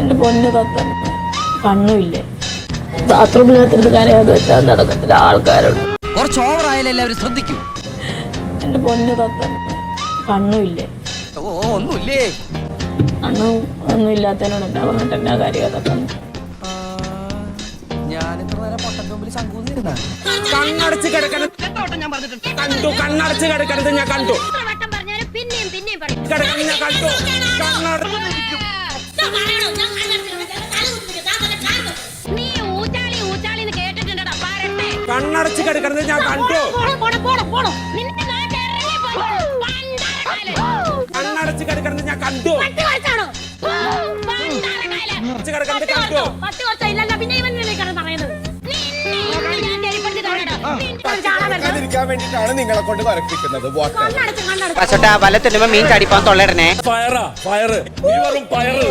എന്റെ പൊന്നു തത്ത. കണ്ണുമില്ലേ. ബാത്റൂമിനകത്തിരുന്ന് കരയാതെ വെച്ചാൽ നടക്കത്തില്ല. ആൾക്കാരുണ്ട്. കുറച്ച് ഓവർ ആയാലും എല്ലാവരും ശ്രദ്ധിക്കും. എന്റെ പൊന്നു തത്ത. കണ്ണുമില്ലേ. ഓ ഒന്നുമില്ലേ? കണ്ണും ഒന്നും ഇല്ലാത്തതിനോട് എന്നാ പറഞ്ഞിട്ട് എന്നാ കാര്യം ഞാൻ കണ്ണടച്ച് കിടക്കണം കണ്ടു കണ്ണടച്ച് കിടക്കണത് ഞാൻ കണ്ടു. എത്ര വട്ടം പറഞ്ഞാലും പിന്നെയും പിന്നെയും കണ്ടു. കണ്ണട കണ്ണടച്ച് കിടക്കണത് ഞാൻ കണ്ടു. കണ്ണടച്ച് കിടക്കണത് ഞാൻ കണ്ടു? കിടക്കണത് കണ്ടു? വേണ്ടിയിട്ടാണ് നിങ്ങളെ കൊണ്ട് വരപ്പിക്കുന്നത്. മീൻ ചടിപ്പാൻ തൊള്ളയിടണേ ഫയറാ ഫയറ്. നീ വെറും ഫയറ്.